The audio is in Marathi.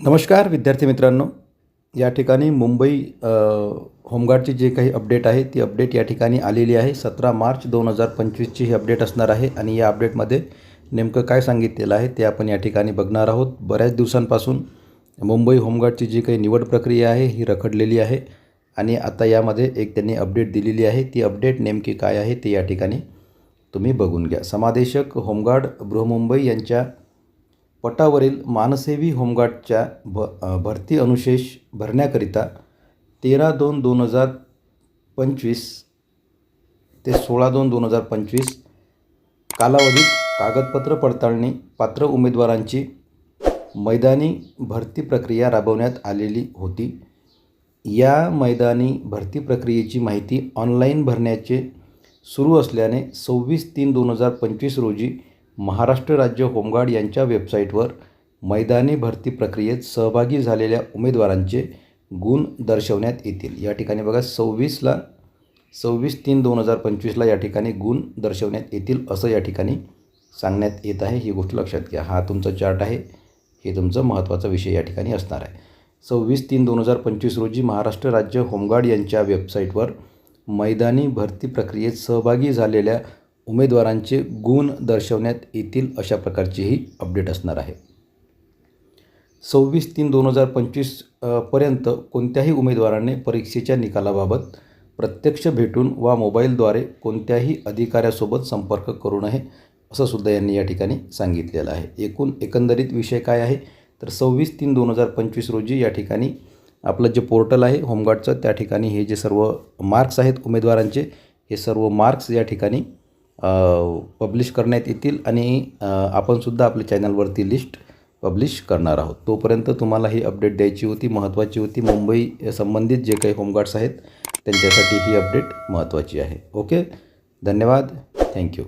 नमस्कार विद्यार्थी मित्रांनो. या ठिकाणी मुंबई होमगार्डची जे काही अपडेट आहे ती अपडेट या ठिकाणी आलेली आहे. सतरा मार्च दोन हजार पंचवीसची ही अपडेट असणार आहे आणि या अपडेटमध्ये नेमकं काय सांगितलेलं आहे ते आपण या ठिकाणी बघणार आहोत. बऱ्याच दिवसांपासून मुंबई होमगार्डची जी काही निवड प्रक्रिया आहे ही रखडलेली आहे आणि आता यामध्ये एक त्यांनी अपडेट दिलेली आहे. ती अपडेट नेमकी काय आहे ते या ठिकाणी तुम्ही बघून घ्या. समादेशक होमगार्ड बृहमुंबई यांच्या पटावरील मानसेवी होमगार्डच्या भ भरती अनुशेष भरण्याकरिता तेरा दोन दोन हजार पंचवीस ते सोळा दोन दोन हजार पंचवीस कालावधीत कागदपत्र पडताळणी पात्र उमेदवारांची मैदानी भरती प्रक्रिया राबवण्यात आलेली होती. या मैदानी भरती प्रक्रियेची माहिती ऑनलाईन भरण्याचे सुरू असल्याने सव्वीस तीन दोन हजार पंचवीस रोजी महाराष्ट्र राज्य होमगार्ड यांच्या वेबसाईटवर मैदानी भरती प्रक्रियेत सहभागी झालेल्या उमेदवारांचे गुण दर्शवण्यात येतील. या ठिकाणी बघा सव्वीसला सव्वीस तीन दोन हजार पंचवीसला या ठिकाणी गुण दर्शवण्यात येतील असं या ठिकाणी सांगण्यात येत आहे. ही गोष्ट लक्षात घ्या. हा तुमचा चार्ट आहे. हे तुमचं महत्त्वाचा विषय या ठिकाणी असणार आहे. सव्वीस तीन दोन हजार पंचवीस रोजी महाराष्ट्र राज्य होमगार्ड यांच्या वेबसाईटवर मैदानी भरती प्रक्रियेत सहभागी झालेल्या उमेदवारांचे गुण दर्शवण्यात येतील अशा प्रकारची ही अपडेट असणार आहे. सव्वीस तीन दोन हजार पंचवीसपर्यंत कोणत्याही उमेदवाराने परीक्षेच्या निकालाबाबत प्रत्यक्ष भेटून वा मोबाईलद्वारे कोणत्याही अधिकाऱ्यासोबत संपर्क करू नये असं सुद्धा यांनी या ठिकाणी सांगितलेलं आहे. एकूण एकंदरीत विषय काय आहे? तर सव्वीस तीन दोन हजार पंचवीस रोजी या ठिकाणी आपलं जे पोर्टल आहे होमगार्डचं त्या ठिकाणी हे जे सर्व मार्क्स आहेत उमेदवारांचे हे सर्व मार्क्स या ठिकाणी पब्लिश करण्यात येतील आणि आपणसुद्धा आपल्या चॅनलवरती लिस्ट पब्लिश करणार आहोत. तोपर्यंत तुम्हाला ही अपडेट द्यायची होती महत्त्वाची होती. मुंबई संबंधित जे काही होमगार्ड्स आहेत त्यांच्यासाठी ही अपडेट महत्त्वाची आहे. ओके धन्यवाद. थँक्यू